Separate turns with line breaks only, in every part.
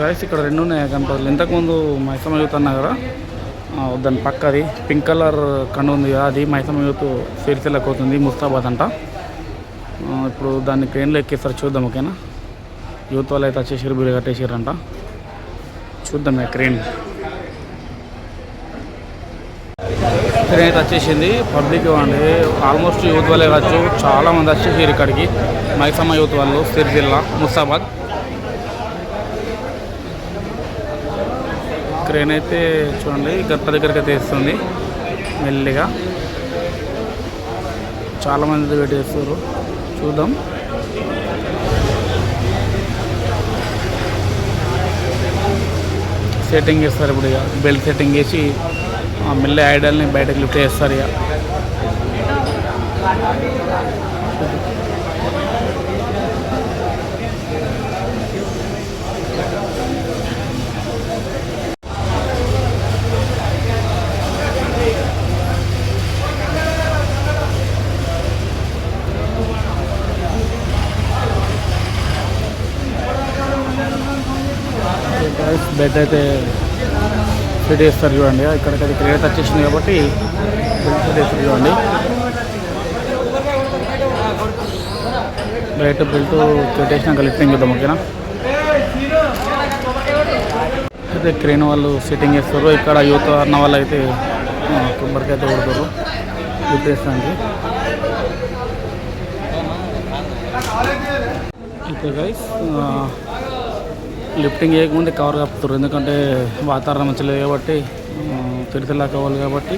Guys ఇక్కడ రెండు ఉన్నాయి గణపతులు. ఇంతకుముందు మైసమ్మ యూత్ అన్నా కదా? దాని పక్కది. పింక్ కలర్ కండు ఉంది కదా అది మైసమ్మ యూత్ సిరిసిల్లకు అవుతుంది ముస్తాబాద్ అంట. ఇప్పుడు దాన్ని క్రెయిన్లో ఎక్కిస్తారు చూద్దాం ఓకేనా? యూత్ వాళ్ళు అయితే వచ్చేసారు బిల్లు కట్టేసారంట చూద్దాం ఇక క్రెయిన్ క్రెయిన్ అయితే వచ్చేసింది. పబ్లిక్ ఇవ్వండి. ఆల్మోస్ట్ యూత్ వాళ్ళే కావచ్చు. చాలామంది వచ్చేసారు ఇక్కడికి. మైసమ్మ యూత్ వాళ్ళు సిరిసిల్ల ముస్తాబాద్. క్రేన్ అయితే చూడండి గట్ట దగ్గరికి అయితే వేస్తుంది. మెల్లిగా. చాలామంది వెయిట్ చేస్తారు చూద్దాం. సెట్టింగ్ చేస్తారు ఇప్పుడు ఇక. బెల్ట్ సెట్టింగ్ చేసి ఆ మెల్లి ఐడల్ని బయటకు లిఫ్ట్ చేస్తారు ఇక. బెడ్ అయితే ఫిట్ చేస్తారు చూడండి ఇక్కడికి క్రియేట్ వచ్చేసింది కాబట్టి బెడ్ ఫిట్ చేస్తారు చూడండి. బయట బెల్ట్ పెట్టేసినాక లిఫ్టింగ్ చూద్దాం ఓకేనా? అయితే క్రేన్ వాళ్ళు సెట్టింగ్ చేస్తారు. ఇక్కడ యూత్ అన్న వాళ్ళు అయితే కొబ్బరికి అయితే కొడతారు. లిఫ్ట్ చేస్తానికి అయితే గైస్ లిఫ్టింగ్ చేయకముందే కవర్ కప్పుతారు ఎందుకంటే వాతావరణం మంచిగా కాబట్టి తిరుతలా కావాలి కాబట్టి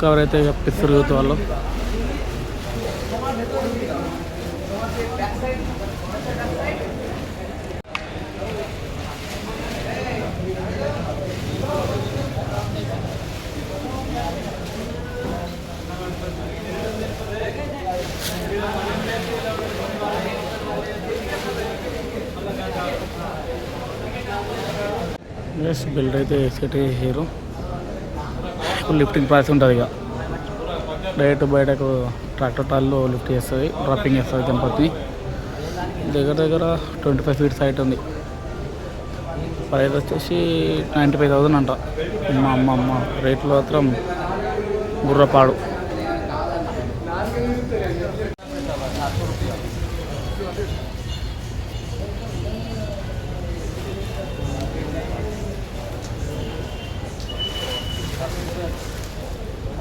కవర్ అయితే కప్పిస్తారు యూత్ వాళ్ళు. ఎస్ బిల్డ్ అయితే సెట్ చేసారు ఇప్పుడు లిఫ్టింగ్ ప్రాసెస్ ఉంటుంది ఇక. డైరెక్ట్ బయటకు ట్రాక్టర్ టాల్లో లిఫ్ట్ చేస్తుంది డ్రాపింగ్ చేస్తుంది గణపతిని దగ్గర దగ్గర ట్వంటీ ఫైవ్ ఫీట్స్ హైట్ ఉంది. ప్రైస్ వచ్చేసి నైంటీ ఫైవ్ థౌసండ్ అంట. అమ్మ అమ్మ అమ్మ. రేట్లు మాత్రం గుర్రపాడు.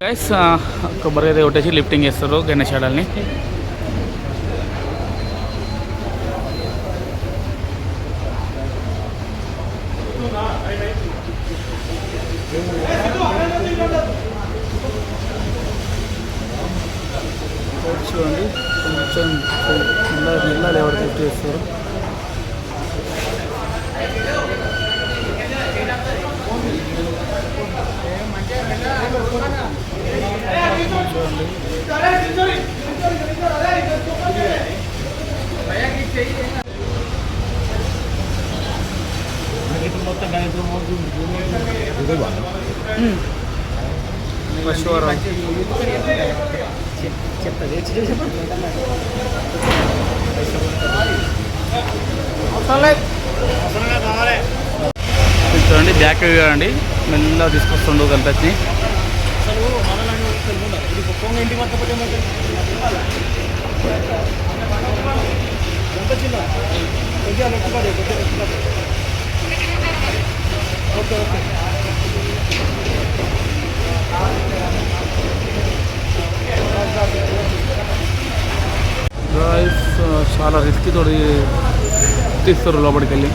గైస్ కొబ్బరి అయితే కొట్టేసి లిఫ్టింగ్ చేస్తారు గణేశాడల్ని చూడండి కొంచెం మెల్ల మెల్ల లేవర్ లిఫ్ట్ చేస్తారు? చూడండి బ్యాక్ వ్యూ చూడండి. మెల్లగా తీసుకొస్తుండు గణపతిని
అసలు మనలాంటి వ్యక్తులు
uh, చాలా రిస్క్ తోటి తీస్తారు లోపలికి వెళ్ళి.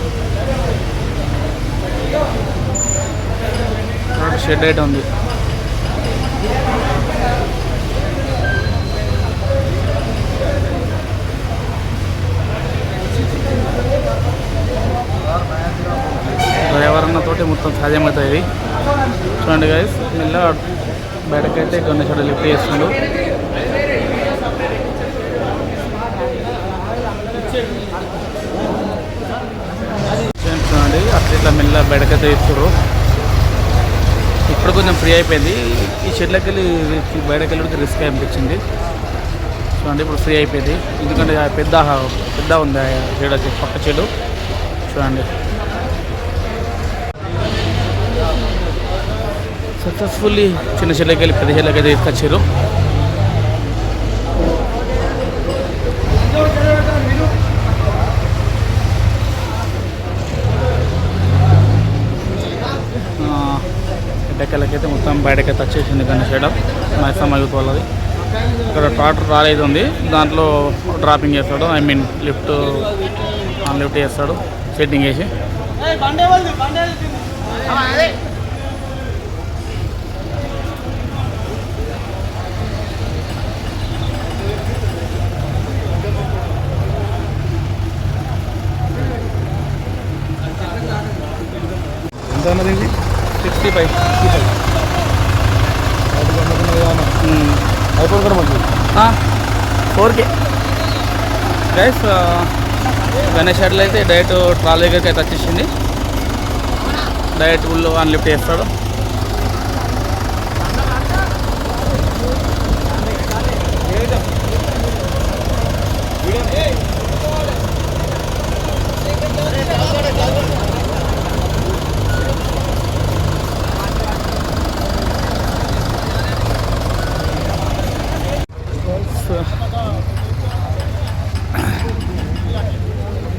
షెడ్ అయితే ఉంది. తోటి మొత్తం సాధ్యమవుతాయి. ఇది చూడండి గైస్ మెల్ల బయటకైతే గణేశుడు లిఫ్ట్ చేస్తుండ్రు చూడండి అట్లా ఇట్లా మెల్ల బయటకైతే ఇస్తుండ్రు ఇప్పుడు కొంచెం ఫ్రీ అయిపోయింది. ఈ చెట్లకి వెళ్ళి బయటకు వెళ్ళి రిస్క్ అనిపించింది. చూడండి ఇప్పుడు ఫ్రీ అయిపోయింది. ఎందుకంటే పెద్ద పెద్ద ఉంది ఆ పక్క చెడు చూడండి సక్సెస్ఫుల్లీ చిన్న చెట్లకి వెళ్ళి పెద్ద చెట్లకి అయితే తీసుకొచ్చారు ఎడ్డకెళ్ళకైతే మొత్తం బయటకైతే వచ్చేసింది కానీ షెడ్ మైసమ్మ యూత్ వాళ్ళది. ఇక్కడ ట్రాక్టర్ రాలేదు ఉంది. దాంట్లో డ్రాపింగ్ చేస్తాడు. ఐ మీన్ లిఫ్ట్ లిఫ్ట్ చేస్తాడు. సెట్టింగ్ వేసి
ఎంత అన్నది ఇది?
Sixty five.
ఐఫోన్ కూడా మంచిది
ఫోర్ కే. గైస్ గణేష్ అయితే డైరెక్ట్ ట్రాలీ దగ్గరికి అయితే వచ్చేసింది డైరెక్ట్ ఊళ్ళో అని లిఫ్ట్ చేస్తాడు సో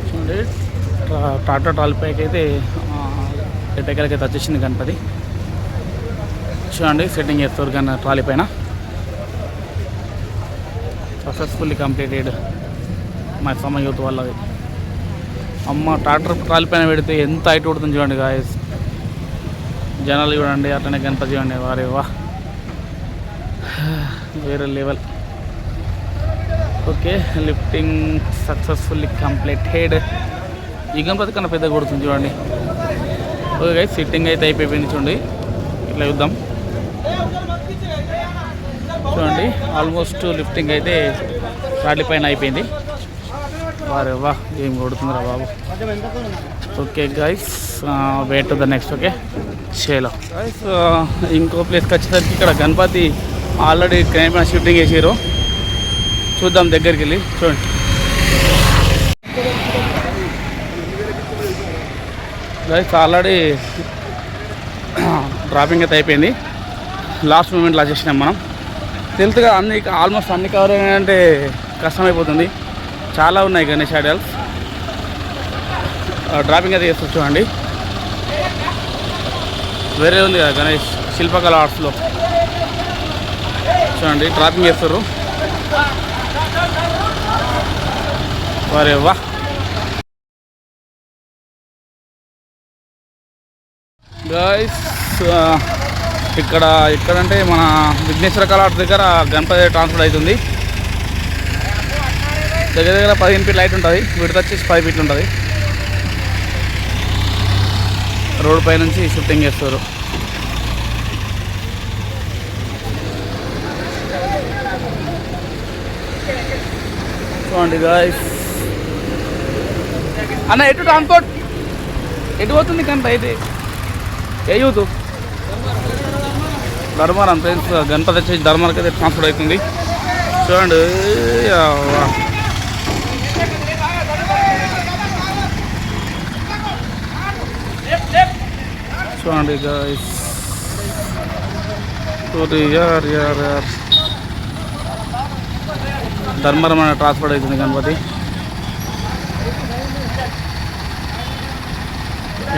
చూడండి ఆటో ట్రాలీపైకి అయితే ఎట్టకెళ్ళకి అయితే వచ్చేసింది గణపతి. చూడండి సెట్టింగ్ చేస్తారు కానీ ట్రాలీ పైన. సక్సెస్ఫుల్లీ కంప్లీటెడ్ మా సమ యూత్ వాళ్ళది. అమ్మ ట్రాక్టర్ ట్రాలీ పైన పెడితే ఎంత హైట్ పడుతుంది చూడండి గాయస్ జనాలు చూడండి అట్లనే గణపతి చూడండి వారే వా. వేరే level okay lifting successfully completed ఈ గణపతి కన్నా పెద్ద కొడుతుంది చూడండి. ఓకే గైస్ సిట్టింగ్ అయితే అయిపోయింది చూడండి. ఇట్లా చూద్దాం. చూడండి ఆల్మోస్ట్ లిఫ్టింగ్ అయితే ట్రాలీ పైన అయిపోయింది. వారే వా ఏం కొడుతుందిరా బాబు. Okay guys wait the next okay చేలో. గైస్ ఇంకో ప్లేస్కి వచ్చేసరికి ఇక్కడ గణపతి ఆల్రెడీ క్రైమ్ షూటింగ్ వేసారు చూద్దాం దగ్గరికి వెళ్ళి చూడండి. గైస్ ఆల్రెడీ డ్రాపింగ్ అయితే అయిపోయింది. లాస్ట్ మూమెంట్లో వచ్చేసినాం మనం. తెలుసు అన్ని ఆల్మోస్ట్ అన్ని కవర్ అంటే కష్టమైపోతుంది. చాలా ఉన్నాయి గణేష్ ఐడల్స్ డ్రాపింగ్ అయితే చేస్తారు చూడండి. వేరే ఉంది కదా గణేష్ శిల్పకళ ఆర్ట్స్లో చూడండి డ్రాపింగ్ చేస్తారు. వారే వా గాయస్ uh, ఇక్కడ ఎక్కడంటే మన విఘ్నేశ్వర కళాట్ దగ్గర గణపతి ట్రాన్స్ఫర్ అవుతుంది. దగ్గర దగ్గర పదిహేను ఫీట్ లైట్ ఉంటుంది. విడత వచ్చేసి పది ఫీట్లు ఉంటుంది. రోడ్ పై నుంచి షిఫ్టింగ్ చేస్తారు. చూడండి గాయస్ అన్న ఎటు ట్రాన్స్పోర్ట్ ఎటు పోతుంది కంట అయితే? ఏ యూత్? ధర్మారం ఫ్రెండ్స్ గణపతి వచ్చేసి ధర్మానికి అయితే ట్రాన్స్ఫర్ అవుతుంది. చూడండి చూడండి గాయస్ యార్ యార్ యార్. ధర్మరం అనే ట్రాన్స్ఫర్ అవుతుంది గణపతి.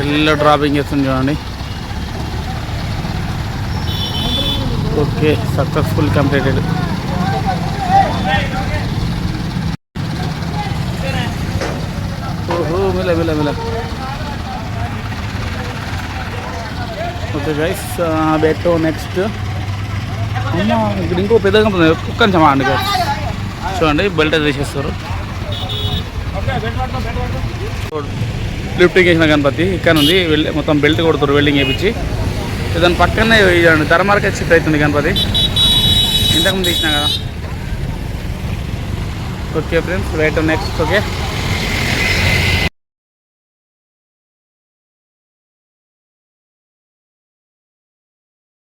ఎల్లో డ్రాపింగ్ చేస్తుంది చూడండి. ఓకే సక్సెస్ఫుల్ కంప్లీటెడ్ ఓహో మిల మిల మిల ఓకే గైస్ బెట్ నెక్స్ట్ ఇక్కడ ఇంకో పెద్ద కంపెనీ కొంచెం అండి గైస్ చూడండి బెల్ట్ తీసేస్తారు. లిఫ్టింగ్ వేసిన గణపతి ఇక్కడ ఉంది. వెల్డ్ మొత్తం బెల్ట్ కొడుతారు వెల్డింగ్ వేయించి దాని పక్కనే ఇదండి ధర్మార్కెట్ షిఫ్ట్ అవుతుంది గణపతి. ఇంతకుముందు తీసినా కదా. Okay friends wait next okay.